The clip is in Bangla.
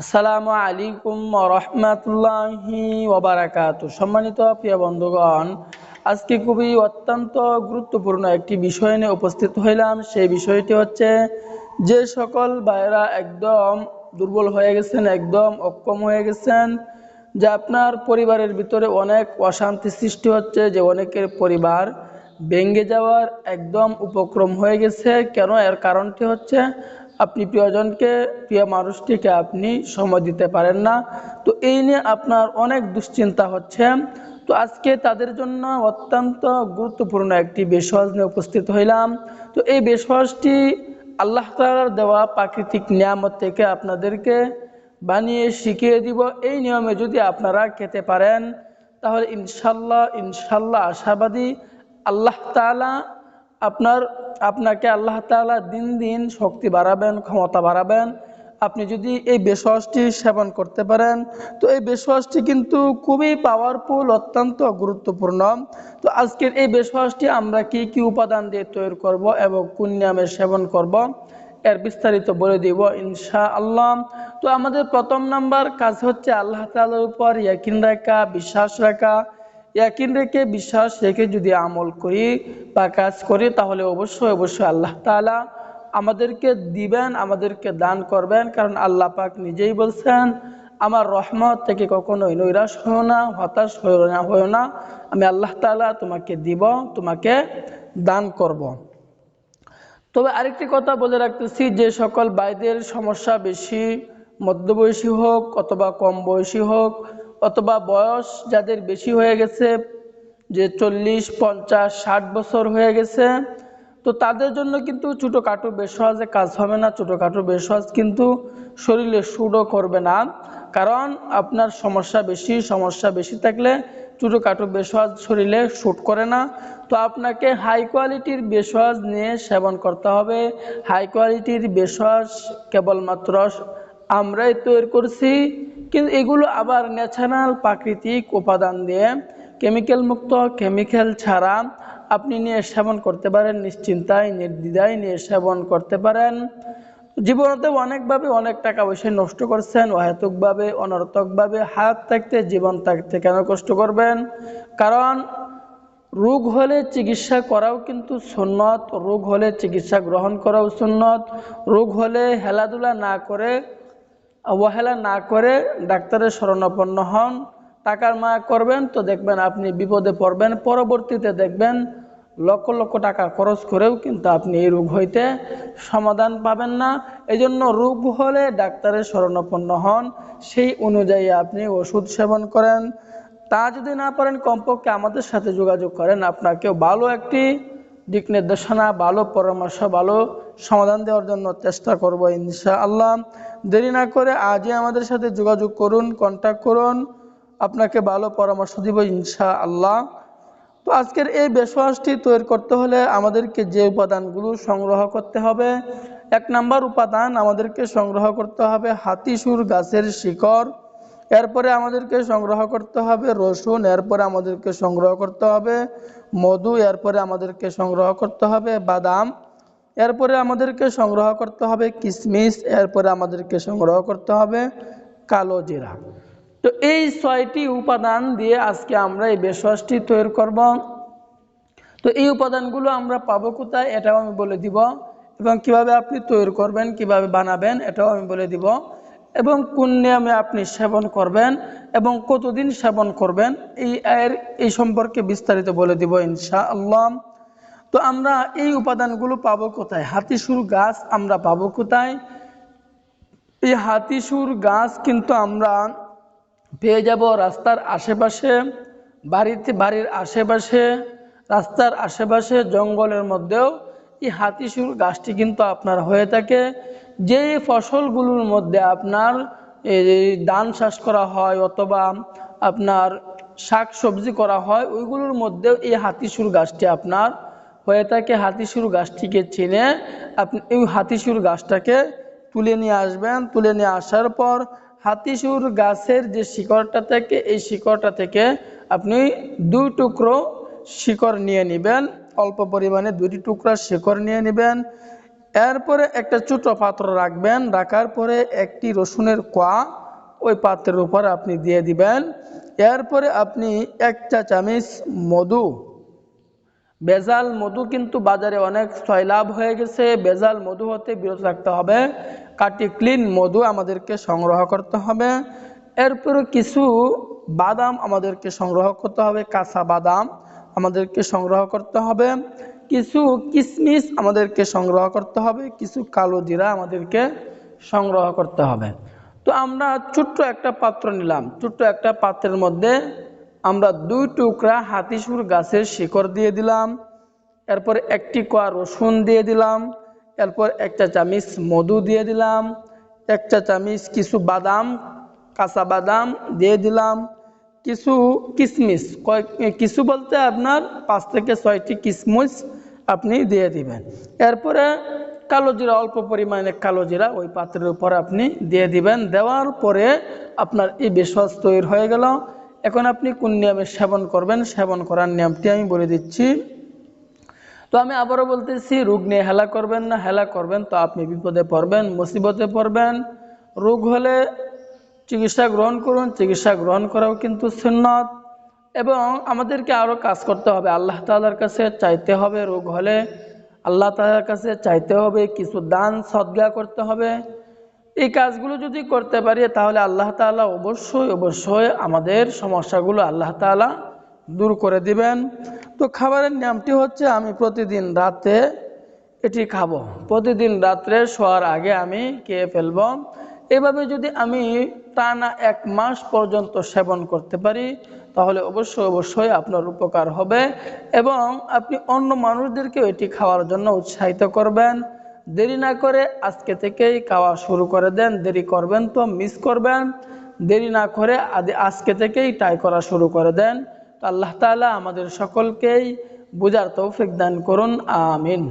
আসসালামু আলাইকুম রহমতুল্লাহি ওবারাকাত সম্মানিত প্রিয় বন্ধুগণ, আজকে খুবই অত্যন্ত গুরুত্বপূর্ণ একটি বিষয় নিয়ে উপস্থিত হইলাম। সেই বিষয়টি হচ্ছে, যে সকল ভাইরা একদম দুর্বল হয়ে গেছেন, একদম অক্ষম হয়ে গেছেন, যে আপনার পরিবারের ভিতরে অনেক অশান্তি সৃষ্টি হচ্ছে, যে অনেকের পরিবার ভেঙ্গে যাওয়ার একদম উপক্রম হয়ে গেছে। কেন? এর কারণটি হচ্ছে আপনি প্রিয়জনকে, প্রিয় মানুষটিকে আপনি সময় দিতে পারেন না। তো এই নিয়ে আপনার অনেক দুশ্চিন্তা হচ্ছে। তো আজকে তাদের জন্য অত্যন্ত গুরুত্বপূর্ণ একটি বেশওয়াজ নিয়ে উপস্থিত হইলাম। তো এই বেশওয়াজটি আল্লাহ তালার দেওয়া প্রাকৃতিক নিয়ামত থেকে আপনাদেরকে বানিয়ে শিখিয়ে দিব। এই নিয়মে যদি আপনারা খেতে পারেন, তাহলে ইনশাল্লাহ ইনশাল্লাহ আশাবাদী আল্লাহ তালা আপনার আপনাকে আল্লাহ তালা দিন দিন শক্তি বাড়াবেন, ক্ষমতা বাড়াবেন। আপনি যদি এই বেশওয়াজটি সেবন করতে পারেন, তো এই বেশওয়াজটি কিন্তু খুবই পাওয়ারফুল অত্যন্ত গুরুত্বপূর্ণ। তো আজকের এই বেশওয়াজটি আমরা কি কি উপাদান দিয়ে তৈরি করব এবং কোন নিয়মে সেবন করব, এর বিস্তারিত বলে দিব ইনশা আল্লাহ তো আমাদের প্রথম নাম্বার কাজ হচ্ছে আল্লাহ তালার উপর ইয়াকিন রাখা, বিশ্বাস রাখা। ইয়াকিন রেখে বিশ্বাস রেখে যদি আমল করি বা কাজ করি, তাহলে অবশ্যই অবশ্যই আল্লাহ তালা আমাদেরকে দিবেন, আমাদেরকে দান করবেন কারণ আল্লাহ পাক নিজেই বলছেন, আমার রহমত থেকে কখনোই নৈরাশ হয়েও না, হতাশ হয়েও না হয়েও না আমি আল্লাহ তালা তোমাকে দিব, তোমাকে দান করব। তবে আরেকটি কথা বলে রাখতেছি, যে সকল বাইদের সমস্যা বেশি, মধ্যবয়সী হোক অথবা কম বয়সী হোক অথবা বয়স যাদের বেশি হয়ে গেছে, যে চল্লিশ, পঞ্চাশ, ষাট বছর হয়ে গেছে, তো তাদের জন্য কিন্তু ছোটোখাটো বেসওয়াজে কাজ হবে না, ছোটোখাটো বেসওয়াজ কিন্তু শরীরে সুডও করবে না। কারণ আপনার সমস্যা বেশি সমস্যা বেশি থাকলে ছোটোখাটো বেসওয়াজ শরীরে শ্যুট করে না। তো আপনাকে হাই কোয়ালিটির বেসওয়াজ নিয়ে সেবন করতে হবে। হাই কোয়ালিটির বেসওয়াজ কেবলমাত্র আমরাই তৈরি করছি। কিন্তু এগুলো আবার ন্যাচারাল প্রাকৃতিক উপাদান দিয়ে কেমিক্যাল মুক্ত কেমিক্যাল ছাড়া আপনি নিয়ে সেবন করতে পারেন, নিশ্চিন্তায়, নির্দ্বিধায় নিয়ে সেবন করতে পারেন। জীবনতে অনেকভাবে অনেক টাকা পয়সা নষ্ট করছেন, অহেতুকভাবে, অনর্থকভাবে, হাত থাকতে, জীবন থাকতে কেন কষ্ট করবেন? কারণ রোগ হলে চিকিৎসা করাও কিন্তু সুন্নত, রোগ হলে চিকিৎসা গ্রহণ করাও সুন্নত, রোগ হলে হেলাধুলা না করে অবহেলা না করে ডাক্তারের শরণাপন্ন হন, টাকার মায়া করবেন তো দেখবেন আপনি বিপদে পড়বেন, পরবর্তীতে দেখবেন লক্ষ লক্ষ টাকা খরচ করেও কিন্তু আপনি এই রোগ হইতে সমাধান পাবেন না। এই জন্য রোগ হলে ডাক্তারের শরণাপন্ন হন, সেই অনুযায়ী আপনি ওষুধ সেবন করেন। তা যদি না পারেন, কমপক্ষে আমাদের সাথে যোগাযোগ করেন। আপনাকেও ভালো একটি দিক নির্দেশনা, ভালো পরামর্শ, ভালো সমাধান দেওয়ার জন্য চেষ্টা করব ইনশা আল্লাহ দেরি না করে আজই আমাদের সাথে যোগাযোগ করুন কন্ট্যাক্ট করুন। আপনাকে ভালো পরামর্শ দিব ইনশা আল্লাহ তো আজকের এই বেশওয়াজটি তৈরি করতে হলে আমাদেরকে যে উপাদানগুলো সংগ্রহ করতে হবে, এক নাম্বার উপাদান আমাদেরকে সংগ্রহ করতে হবে হাতিসুর গাছের শিকড়। এরপরে আমাদেরকে সংগ্রহ করতে হবে রসুন, এরপরে আমাদেরকে সংগ্রহ করতে হবে মধু, এরপরে আমাদেরকে সংগ্রহ করতে হবে বাদাম। এরপরে আমাদেরকে সংগ্রহ করতে হবে কিশমিশ এরপরে আমাদেরকে সংগ্রহ করতে হবে কালো জিরা। তো এই ছয়টি উপাদান দিয়ে আজকে আমরা এই বেশওয়াজটি তৈরি করব। তো এই উপাদানগুলো আমরা পাবো কোথায় এটাও আমি বলে দিব এবং কীভাবে আপনি তৈরি করবেন, কীভাবে বানাবেন এটাও আমি বলে দিব এবং কোন নিয়মে আপনি সেবন করবেন এবং কতদিন সেবন করবেন, এই এর, এই সম্পর্কে বিস্তারিত বলে দিব ইনশা আল্লাহ তো আমরা এই উপাদানগুলো পাবো কোথায়? হাতিসুর গাছ আমরা পাবো কোথায়? এই হাতিসুর গাছ কিন্তু আমরা পেয়ে যাব রাস্তার আশেপাশে বাড়িতে বাড়ির আশেপাশে, রাস্তার আশেপাশে, জঙ্গলের মধ্যেও। এই হাতিসুর গাছটি কিন্তু আপনার হয়ে থাকে। যে ফসলগুলোর মধ্যে আপনার এই ধান চাষ করা হয় অথবা আপনার শাক সবজি করা হয়, ওইগুলোর মধ্যেও এই হাতিসুর গাছটি আপনার হয়ে থাকে হাতিসুর গাছটিকে চিনে। আপনি এই হাতিসুর গাছটাকে তুলে নিয়ে আসবেন। তুলে নিয়ে আসার পর হাতিসুর গাছের যে শিকড়টা থেকে, এই শিকড়টা থেকে আপনি দুই টুকরো শিকড় নিয়ে নেবেন। অল্প পরিমাণে দুটি টুকরা শিকড় নিয়ে নেবেন। এরপরে একটা ছোট পাত্র রাখবেন। রাখার পরে একটি রসুনের কোয়া ওই পাত্রের উপর আপনি দিয়ে দিবেন। এরপরে আপনি এক চা চামিচ মধু বেজাল মধু কিন্তু বাজারে অনেক সয়লাভ হয়ে গেছে। বেজাল মধু হতে বিরত রাখতে হবে। কাটি ক্লিন মধু আমাদেরকে সংগ্রহ করতে হবে। এরপরে কিছু বাদাম আমাদেরকে সংগ্রহ করতে হবে। কাঁচা বাদাম আমাদেরকে সংগ্রহ করতে হবে। কিছু কিশমিশ আমাদেরকে সংগ্রহ করতে হবে। কিছু কালো জিরা আমাদেরকে সংগ্রহ করতে হবে। তো আমরা ছোট্ট একটা পাত্র নিলাম। ছোট্ট একটা পাত্রের মধ্যে আমরা দুই টুকরা হাতিসুর গাছের শিকড় দিয়ে দিলাম, এরপর একটি কোয়া রসুন দিয়ে দিলাম, এরপর একটা চামিচ মধু দিয়ে দিলাম, একটা চামিচ কিছু বাদাম, কাঁচা বাদাম দিয়ে দিলাম, কিছু কিশমিশ কয়েক কিছু বলতে আপনার পাঁচ থেকে ছয়টি কিশমিশ আপনি দিয়ে দিবেন। এরপরে কালো জিরা, অল্প পরিমাণে কালো জিরা ওই পাত্রের উপর আপনি দিয়ে দিবেন, দেওয়ার পরে আপনার এই বিশ্বাস তৈরি হয়ে গেল। এখন আপনি কোন নিয়মে সেবন করবেন? সেবন করার নিয়মটি আমি বলে দিচ্ছি। তো আমি আবারও বলতেছি, রোগ নিয়ে হেলা করবেন না, হেলা করবেন তো আপনি বিপদে পড়বেন, মুসিবতে পড়বেন। রোগ হলে চিকিৎসা গ্রহণ করুন, চিকিৎসা গ্রহণ করাও কিন্তু সুন্নত। এবং আমাদেরকে আরও কাজ করতে হবে। আল্লাহ তালার কাছে চাইতে হবে রোগ হলে। আল্লাহ তালার কাছে চাইতে হবে কিছু দান, সদ্গা করতে হবে। এই কাজগুলো যদি করতে পারি, তাহলে আল্লাহ তাআলা অবশ্যই অবশ্যই আমাদের সমস্যাগুলো আল্লাহ তাআলা দূর করে দিবেন। তো খাবারের নিয়মটি হচ্ছে, আমি প্রতিদিন রাতে এটি খাব। প্রতিদিন রাত্রে শোয়ার আগে আমি খেয়ে ফেলব। এভাবে যদি আমি টানা এক মাস পর্যন্ত সেবন করতে পারি, তাহলে অবশ্যই অবশ্যই আপনার উপকার হবে এবং আপনি অন্য মানুষদেরকেও এটি খাওয়ার জন্য উৎসাহিত করবেন। দেরি না করে আজকে থেকেই খাওয়া শুরু করে দেন। দেরি করবেন তো মিস করবেন। দেরি না করে আজকে থেকেই ট্রাই করা শুরু করে দেন। তো আল্লাহ তালা আমাদের সকলকেই বুঝার তৌফিক দান করুন। আমিন।